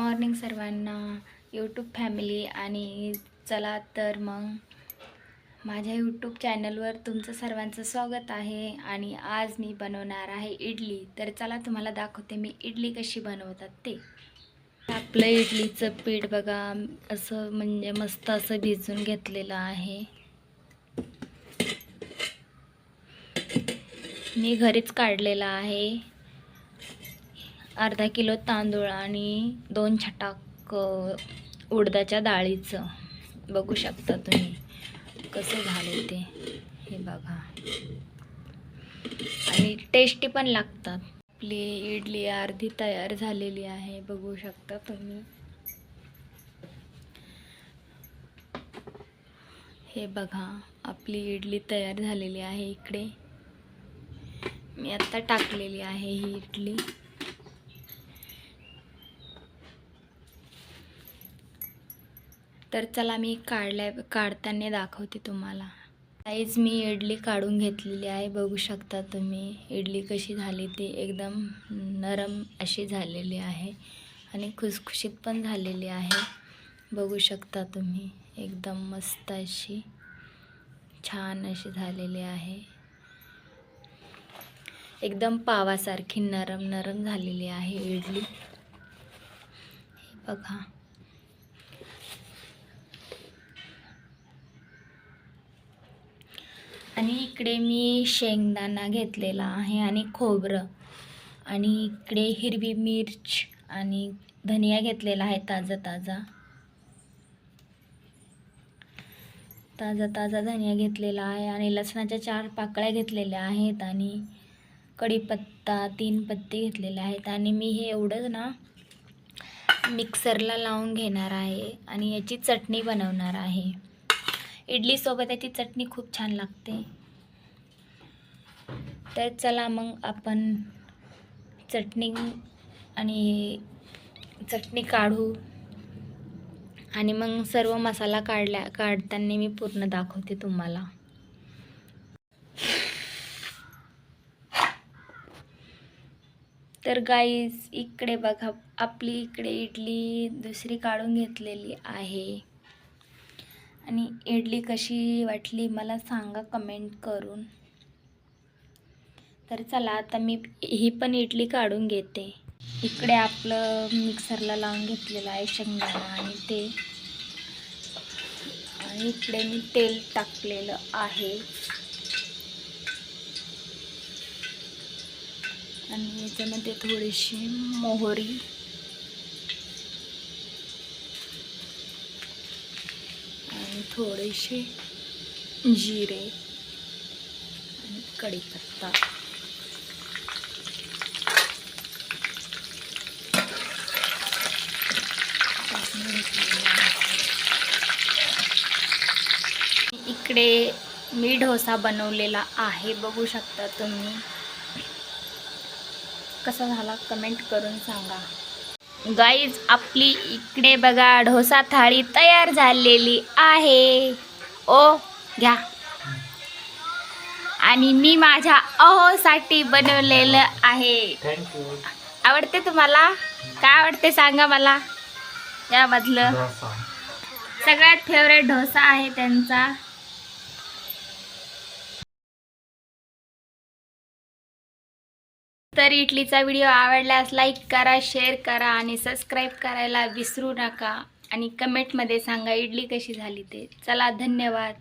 Morning सर्वांना YouTube family आणि चला तर मग माझ्या यूट्यूब चॅनलवर तुमचं सर्वांचं स्वागत आहे आणि आज मी बनवणार आहे इडली. तर चला तुम्हाला दाखवते मी इडली कशी बनवतात ते. आपलं इडलीचं पीठ बघा असं म्हणजे मस्त असं भिजून घेतलेलं आहे. मी घरीच काढलेलं आहे. अर्धा किलो तांदूळ आणि दोन छटाक उडदाच्या डाळीचं. बघू शकता तुम्ही कसं झाले ते. हे बघा. आणि टेस्टी पण लागतात. आपली इडली अर्धी तयार झालेली आहे बघू शकता तुम्ही. हे बघा आपली इडली तयार झालेली आहे इकडे. मी आत्ता टाकलेली आहे ही इडली. तर चला मी काढल्या काढताना दाखवते तुम्हाला. साईज मी इडली काढून घेतलेली आहे बघू शकता तुम्ही. इडली कशी झाली ती एकदम नरम अशी झालेली आहे आणि खुसखुशीत पण झालेली आहे. बघू शकता तुम्ही एकदम मस्त अशी छान अशी झालेली आहे. एकदम पावासारखी नरम नरम झालेली आहे इडली. हे बघा. आणि इकडे मी शेंगदाणा घेतलेला आहे आणि खोबरं. आणि इकडे हिरवी मिर्च आणि धनिया घेतलेला आहे ताजा ताजा. ताजा ताजा धनिया घेतलेला आहे आणि लसणाच्या चार पाकळ्या घेतलेल्या आहेत आणि कढीपत्ता तीन पत्ते घेतलेले आहेत. आणि मी हे एवढंच ना मिक्सरला लावून घेणार आहे आणि याची चटणी बनवणार आहे. इडलीसोबत याची चटणी खूप छान लागते. तर चला मग आपण चटणी आणि चटणी काढू. आणि मग सर्व मसाला काढल्या काढताना मी पूर्ण दाखवते तुम्हाला. तर गाईज इकडे बघा आपली इकडे इडली दुसरी काढून घेतलेली आहे. आणि इडली कशी वाटली मला सांगा कमेंट करून. तर चला आता मी ही पण इडली काढून घेते. इकडे आपलं मिक्सरला लावून घेतलेलं आहे शेंगदाणा आणि ते. आणि इकडे मी तेल टाकलेलं आहे. आणि याच्यामध्ये थोडीशी मोहरी. थोडेसे जिरे आणि कढीपत्ता. इकडे मी डोसा बनवलेला आहे बघू शकता तुम्ही. कसा झाला? कमेंट करून सांगा. गाईज आपली इकडे बघा डोसा थाळी तयार झालेली आहे. ओ घ्या. आणि मी माझ्या अहोसाठी बनवलेलं आहे. आवडते तुम्हाला? काय आवडते सांगा मला? यामधलं सगळ्यात फेवरेट डोसा आहे त्यांचा. तर इडलीचा व्हिडिओ आवडल्यास लाईक करा शेअर करा आणि सबस्क्राईब करायला विसरू नका. आणि कमेंटमध्ये सांगा इडली कशी झाली ते. चला धन्यवाद.